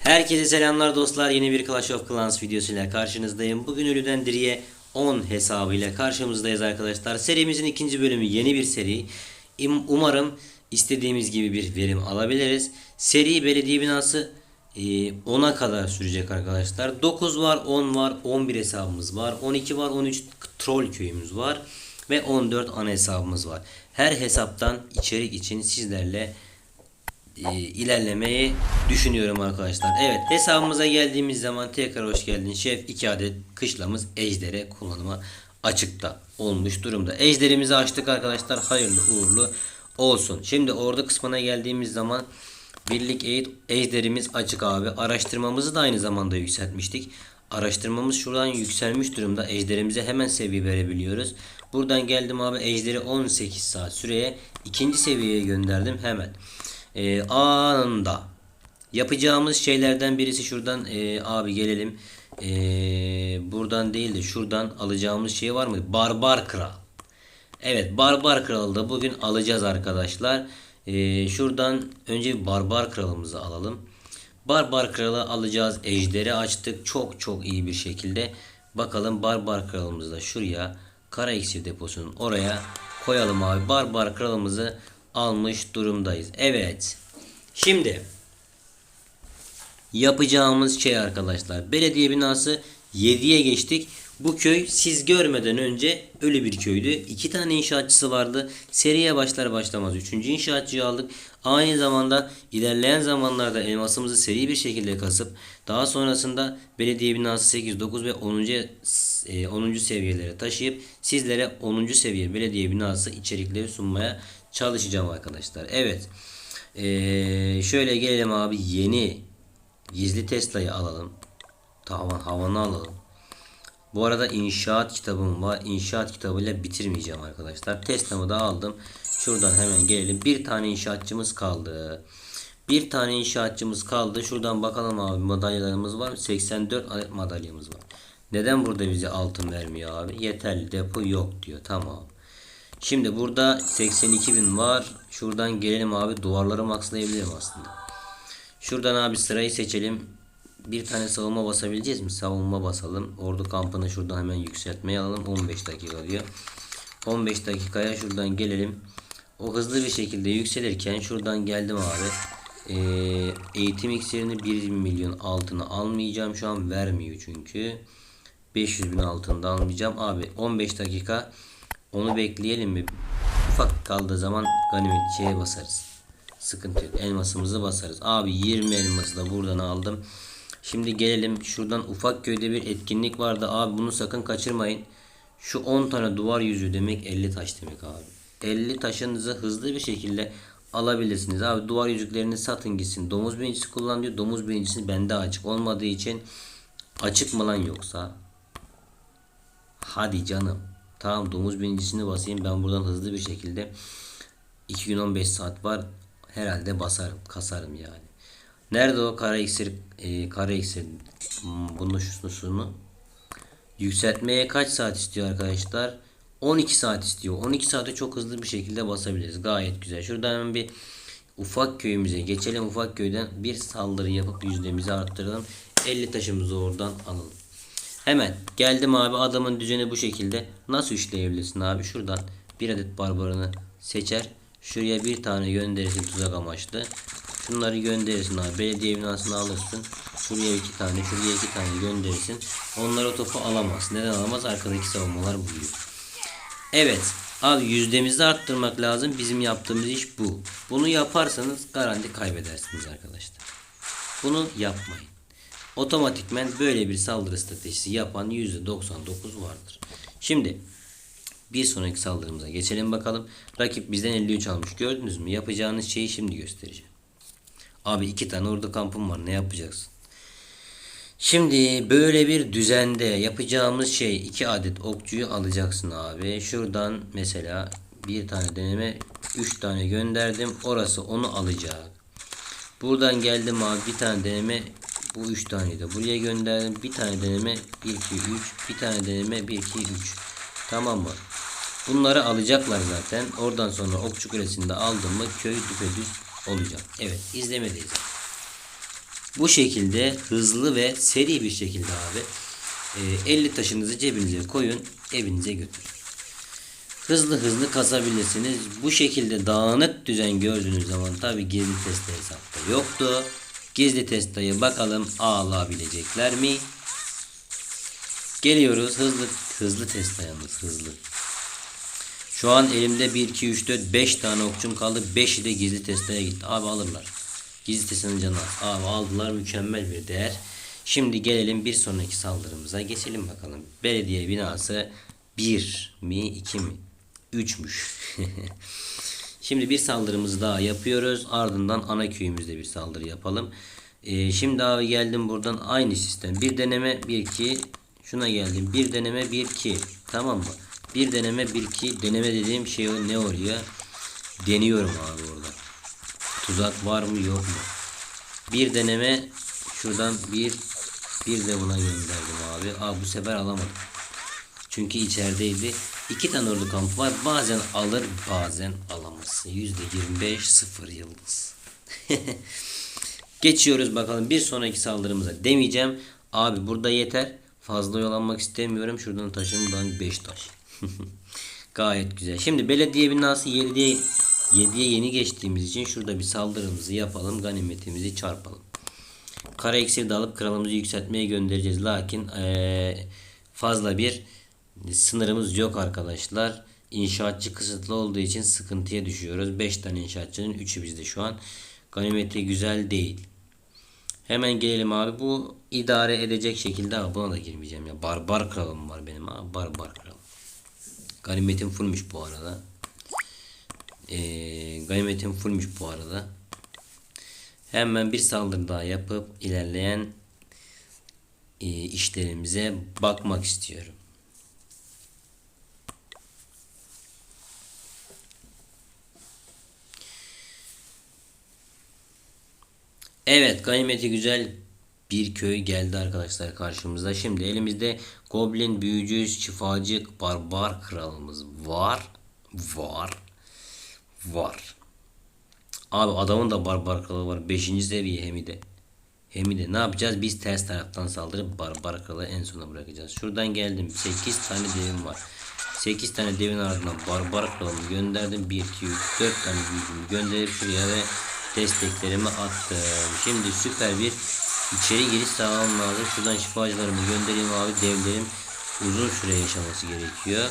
Herkese selamlar dostlar. Yeni bir Clash of Clans videosuyla karşınızdayım. Bugün Ölüden Diri'ye 10 hesabıyla karşımızdayız arkadaşlar. Serimizin ikinci bölümü yeni bir seri. Umarım istediğimiz gibi bir verim alabiliriz. Seri belediye binası e, 10'a kadar sürecek arkadaşlar. 9 var, 10 var, 11 hesabımız var, 12 var, 13 troll köyümüz var ve 14 ana hesabımız var. Her hesaptan içerik için sizlerle e, ilerlemeyi düşünüyorum arkadaşlar. Evet hesabımıza geldiğimiz zaman tekrar hoş geldin şef. 2 adet kışlamız ejdere kullanıma açıkta olmuş durumda. Ejderimizi açtık arkadaşlar. Hayırlı uğurlu olsun. Şimdi ordu kısmına geldiğimiz zaman birlik eğit ejderimiz açık abi. Araştırmamızı da aynı zamanda yükseltmiştik. Araştırmamız şuradan yükselmiş durumda. Ejderimize hemen seviye verebiliyoruz. Buradan geldim abi ejderi 18 saat süreye ikinci seviyeye gönderdim hemen. Ee, anında yapacağımız şeylerden birisi şuradan ee, abi gelelim. Ee, buradan değil de şuradan alacağımız şey var mı? Barbar Kral. Evet Barbar Kralı da bugün alacağız arkadaşlar. Ee, şuradan önce Barbar Kralımızı alalım. Barbar Kralı alacağız. Ejderi açtık. Çok çok iyi bir şekilde. Bakalım Barbar Kralımızı da şuraya kara iksir deposunun oraya koyalım abi. Barbar Kralımızı almış durumdayız. Evet. Şimdi yapacağımız şey arkadaşlar. Belediye binası 7'ye geçtik. Bu köy siz görmeden önce ölü bir köydü. İki tane inşaatçısı vardı. Seriye başlar başlamaz üçüncü inşaatçıyı aldık. Aynı zamanda ilerleyen zamanlarda elmasımızı seri bir şekilde kasıp daha sonrasında belediye binası 8, 9 ve 10. e, 10. seviyelere taşıyıp sizlere 10. seviye belediye binası içerikleri sunmaya çalışacağım arkadaşlar. Evet. Ee, şöyle gelelim abi yeni gizli Tesla'yı alalım. Tavan havanı alalım. Bu arada inşaat kitabım var. İnşaat kitabıyla bitirmeyeceğim arkadaşlar. Tesla'mı da aldım. Şuradan hemen gelelim. Bir tane inşaatçımız kaldı. Bir tane inşaatçımız kaldı. Şuradan bakalım abi madalyalarımız var. 84 adet madalyamız var. Neden burada bize altın vermiyor abi? Yeterli depo yok diyor. Tamam. Şimdi burada 82 bin var. Şuradan gelelim abi. Duvarları maxlayabilirim aslında. Şuradan abi sırayı seçelim. Bir tane savunma basabileceğiz mi? Savunma basalım. Ordu kampını şuradan hemen yükseltmeye alalım. 15 dakika diyor. 15 dakikaya şuradan gelelim. O hızlı bir şekilde yükselirken şuradan geldim abi. Ee, eğitim iksirini 1 milyon altını almayacağım. Şu an vermiyor çünkü. 500 bin altında almayacağım. Abi 15 dakika onu bekleyelim mi? Ufak kaldığı zaman ganimet şeye basarız. Sıkıntı yok. Elmasımızı basarız. Abi 20 elması da buradan aldım. Şimdi gelelim şuradan ufak köyde bir etkinlik vardı. Abi bunu sakın kaçırmayın. Şu 10 tane duvar yüzü demek 50 taş demek abi. 50 taşınızı hızlı bir şekilde alabilirsiniz. Abi duvar yüzüklerini satın gitsin. Domuz birincisi kullan diyor. Domuz birincisi bende açık olmadığı için açık mı lan yoksa? Hadi canım. Tamam domuz birincisini basayım. Ben buradan hızlı bir şekilde 2 gün 15 saat var. Herhalde basarım. Kasarım yani. Nerede o kara iksir? E, kara iksir. Hmm, bunun şusunu Yükseltmeye kaç saat istiyor arkadaşlar? 12 saat istiyor. 12 saate çok hızlı bir şekilde basabiliriz. Gayet güzel. Şuradan hemen bir ufak köyümüze geçelim. Ufak köyden bir saldırı yapıp yüzdemizi arttıralım. 50 taşımızı oradan alalım. Hemen geldim abi adamın düzeni bu şekilde. Nasıl işleyebilirsin abi? Şuradan bir adet barbarını seçer. Şuraya bir tane gönderirsin tuzak amaçlı. Şunları gönderirsin abi. Belediye binasını alırsın. Şuraya iki tane, şuraya iki tane gönderirsin. Onlar o topu alamaz. Neden alamaz? Arkadaki savunmalar buluyor. Evet. Abi yüzdemizi arttırmak lazım. Bizim yaptığımız iş bu. Bunu yaparsanız garanti kaybedersiniz arkadaşlar. Bunu yapmayın. Otomatikmen böyle bir saldırı stratejisi yapan %99 vardır. Şimdi bir sonraki saldırımıza geçelim bakalım. Rakip bizden 53 almış. Gördünüz mü? Yapacağınız şeyi şimdi göstereceğim. Abi iki tane orada kampım var. Ne yapacaksın? Şimdi böyle bir düzende yapacağımız şey iki adet okçuyu alacaksın abi. Şuradan mesela bir tane deneme 3 tane gönderdim. Orası onu alacak. Buradan geldim abi bir tane deneme bu 3 tane de buraya gönderdim. Bir tane deneme 1 2 3 bir tane deneme 1 2 3. Tamam mı? Bunları alacaklar zaten. Oradan sonra okçu kulesinde aldım mı köy düpedüz olacak. Evet izlemedeyiz. Bu şekilde hızlı ve seri bir şekilde abi e, 50 taşınızı cebinize koyun evinize götürün. Hızlı hızlı kasabilirsiniz. Bu şekilde dağınık düzen gördüğünüz zaman tabi gizli teste hesapta yoktu. Gizli testayı bakalım alabilecekler mi? Geliyoruz hızlı hızlı testa yalnız hızlı. Şu an elimde 1 2 3 4 5 tane okçum kaldı. 5'i de gizli testaya gitti. Abi alırlar. Gizli testanın canı. Abi aldılar mükemmel bir değer. Şimdi gelelim bir sonraki saldırımıza geçelim bakalım. Belediye binası 1 mi 2 mi? 3'müş. Şimdi bir saldırımızı daha yapıyoruz. Ardından ana köyümüzde bir saldırı yapalım. Ee, şimdi abi geldim buradan aynı sistem. Bir deneme 1 2 şuna geldim. Bir deneme 1 2 tamam mı? Bir deneme 1 2 deneme dediğim şey o ne oraya? Deniyorum abi orada. Tuzak var mı yok mu? Bir deneme şuradan bir bir de buna gönderdim abi. Aa bu sefer alamadım. Çünkü içerideydi. İki tane ordu kampı var. Bazen alır bazen alamaz. Yüzde 25 sıfır yıldız. Geçiyoruz bakalım bir sonraki saldırımıza demeyeceğim. Abi burada yeter. Fazla yolanmak istemiyorum. Şuradan taşımdan 5 taş. Gayet güzel. Şimdi belediye binası 7'ye 7'ye yeni geçtiğimiz için şurada bir saldırımızı yapalım. Ganimetimizi çarpalım. Kara iksir de alıp kralımızı yükseltmeye göndereceğiz. Lakin eee, fazla bir sınırımız yok arkadaşlar. İnşaatçı kısıtlı olduğu için sıkıntıya düşüyoruz. 5 tane inşaatçının 3'ü bizde şu an. Ganimeti güzel değil. Hemen gelelim abi. Bu idare edecek şekilde abi buna da girmeyeceğim ya. Barbar kralım var benim abi. Barbar kralım. Ganimetim fullmüş bu arada. Ee, ganimetim fullmüş bu arada. Hemen bir saldırı daha yapıp ilerleyen e, işlerimize bakmak istiyorum. Evet ganimeti güzel bir köy geldi arkadaşlar karşımıza. Şimdi elimizde goblin, büyücü, şifacı, barbar kralımız var. Var. Var. Abi adamın da barbar kralı var. 5. seviye hem de. Hem de ne yapacağız? Biz ters taraftan saldırıp barbar kralı en sona bırakacağız. Şuradan geldim. 8 tane devim var. 8 tane devin ardından barbar kralımı gönderdim. 1, 2, 3, 4 tane büyücümü gönderip şuraya ve desteklerimi attım. Şimdi süper bir içeri giriş sağlamam lazım. Şuradan şifacılarımı göndereyim abi. Devlerim uzun süre yaşaması gerekiyor.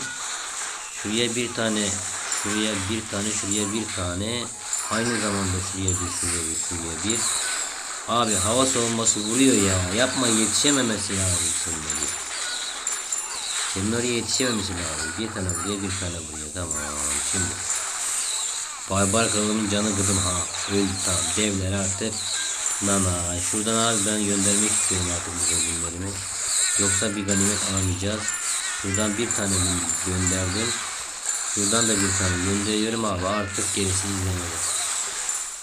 Şuraya bir tane, şuraya bir tane, şuraya bir tane. Aynı zamanda şuraya bir, şuraya bir, şuraya bir. Abi hava savunması vuruyor ya. Yapma yetişememesi lazım senin. Senin oraya yetişememesi lazım. Bir tane buraya, bir tane buraya. Tamam şimdi. Barbar kralımın canı gıdım ha. Öldü tamam. Devler artık. Nana. Şuradan abi ben göndermek istiyorum artık bu gönderimi. Yoksa bir ganimet alamayacağız. Şuradan bir tane gönderdim. Şuradan da bir tane gönderiyorum abi. Artık gerisini izlemedi.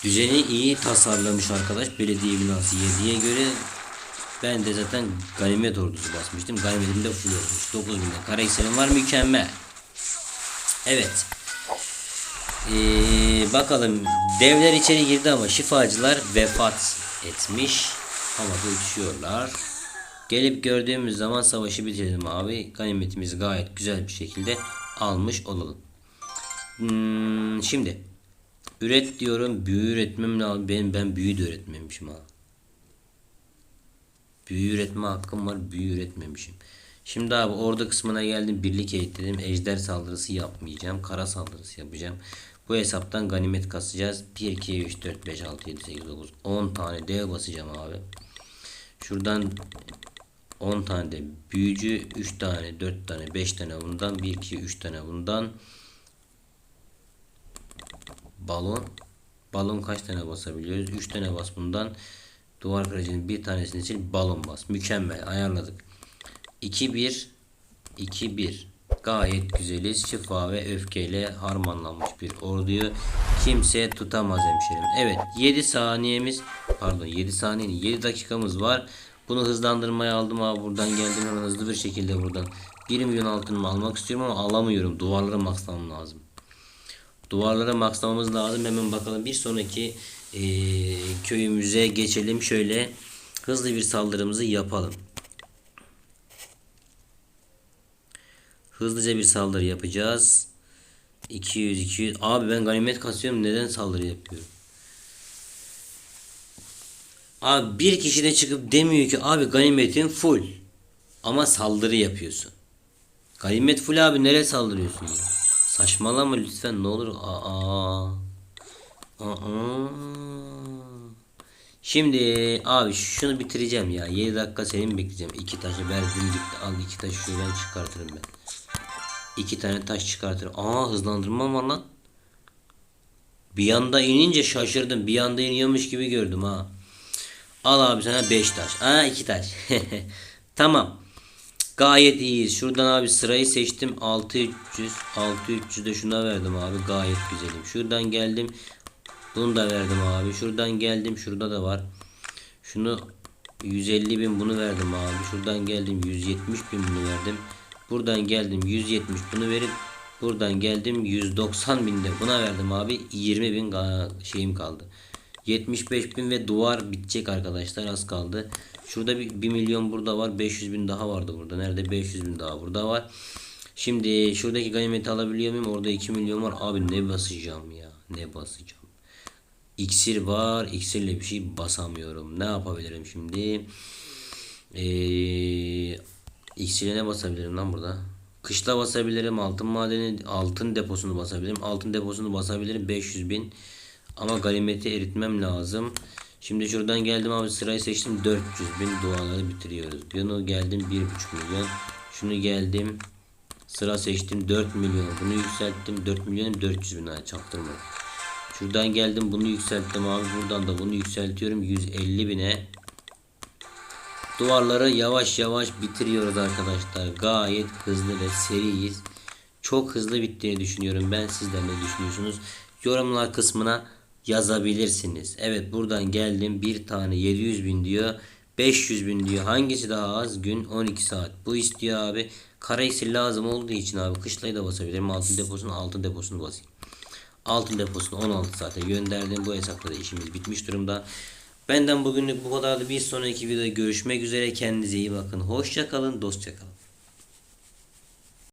Düzeni iyi tasarlamış arkadaş. Belediye binası 7'ye göre ben de zaten ganimet ordusu basmıştım. Ganimetim de full olmuş. 9000'de Karahisar'ın var mükemmel. Evet. Ee, bakalım devler içeri girdi ama şifacılar vefat etmiş. Havada uçuyorlar. Gelip gördüğümüz zaman savaşı bitirelim abi. Ganimetimizi gayet güzel bir şekilde almış olalım. Hmm, şimdi üret diyorum. Büyü üretmem lazım. Benim ben büyü de üretmemişim ha. Büyü üretme hakkım var. Büyü üretmemişim. Şimdi abi orada kısmına geldim. Birlik eğitledim. Ejder saldırısı yapmayacağım. Kara saldırısı yapacağım. Bu hesaptan ganimet kasacağız. 1, 2, 3, 4, 5, 6, 7, 8, 9, 10 tane dev basacağım abi. Şuradan 10 tane de büyücü, 3 tane, 4 tane, 5 tane bundan, 1, 2, 3 tane bundan. Balon. Balon kaç tane basabiliyoruz? 3 tane bas bundan. Duvar kırıcının bir tanesini sil. Balon bas. Mükemmel. Ayarladık. 2 1 2 1 Gayet güzeliz. Şifa ve öfkeyle harmanlanmış bir orduyu kimse tutamaz hemşerim. Evet 7 saniyemiz pardon 7 saniye 7 dakikamız var. Bunu hızlandırmaya aldım abi buradan geldim hemen hızlı bir şekilde buradan 1 milyon altınımı almak istiyorum ama alamıyorum. Duvarları maxlamam lazım. Duvarlara maxlamamız lazım. Hemen bakalım bir sonraki Ee, köyümüze geçelim şöyle hızlı bir saldırımızı yapalım. Hızlıca bir saldırı yapacağız. 200 200 abi ben ganimet kasıyorum neden saldırı yapıyorum? Abi bir kişi de çıkıp demiyor ki abi ganimetin full. Ama saldırı yapıyorsun. Ganimet full abi nereye saldırıyorsun ya? Saçmalama lütfen ne olur. Aa. Aa. Şimdi abi şunu bitireceğim ya. 7 dakika senin bekleyeceğim. İki taşı verdim gitti. Al iki taşı şuradan çıkartırım ben. İki tane taş çıkartırım. Aa hızlandırma var lan. Bir anda inince şaşırdım. Bir anda iniyormuş gibi gördüm ha. Al abi sana 5 taş. Aa 2 taş. tamam. Gayet iyiyiz. Şuradan abi sırayı seçtim. 6300. 6300 de şuna verdim abi. Gayet güzelim. Şuradan geldim. Bunu da verdim abi. Şuradan geldim. Şurada da var. Şunu 150 bin bunu verdim abi. Şuradan geldim 170 bin bunu verdim. Buradan geldim 170 bunu verip buradan geldim 190 bin de buna verdim abi. 20 bin şeyim kaldı. 75 bin ve duvar bitecek arkadaşlar az kaldı. Şurada bir, 1 milyon burada var. 500 bin daha vardı burada. Nerede 500 bin daha burada var. Şimdi şuradaki ganimeti alabiliyor muyum? Orada 2 milyon var. Abi ne basacağım ya? Ne basacağım? İksir var. İksirle bir şey basamıyorum. Ne yapabilirim şimdi? Ee, iksire ne basabilirim lan burada? Kışla basabilirim. Altın madeni, altın deposunu basabilirim. Altın deposunu basabilirim. 500 bin. Ama ganimeti eritmem lazım. Şimdi şuradan geldim abi sırayı seçtim. 400 bin duaları bitiriyoruz. Bunu geldim 1,5 milyon. Şunu geldim. Sıra seçtim 4 milyon. Bunu yükselttim 4 milyon 400 bin. Çaktırma. Şuradan geldim bunu yükselttim abi. Buradan da bunu yükseltiyorum 150 bine. Duvarları yavaş yavaş bitiriyoruz arkadaşlar. Gayet hızlı ve seriyiz. Çok hızlı bittiğini düşünüyorum. Ben sizler ne düşünüyorsunuz? Yorumlar kısmına yazabilirsiniz. Evet buradan geldim. Bir tane 700 bin diyor. 500 bin diyor. Hangisi daha az? Gün 12 saat. Bu istiyor abi. Kara iksir lazım olduğu için abi kışlayı da basabilirim. Altın deposunu altın deposunu basayım. Altın deposunu 16 saate gönderdim. Bu hesapta da işimiz bitmiş durumda. Benden bugünlük bu kadardı. Bir sonraki videoda görüşmek üzere. Kendinize iyi bakın. Hoşça kalın, dostça kalın.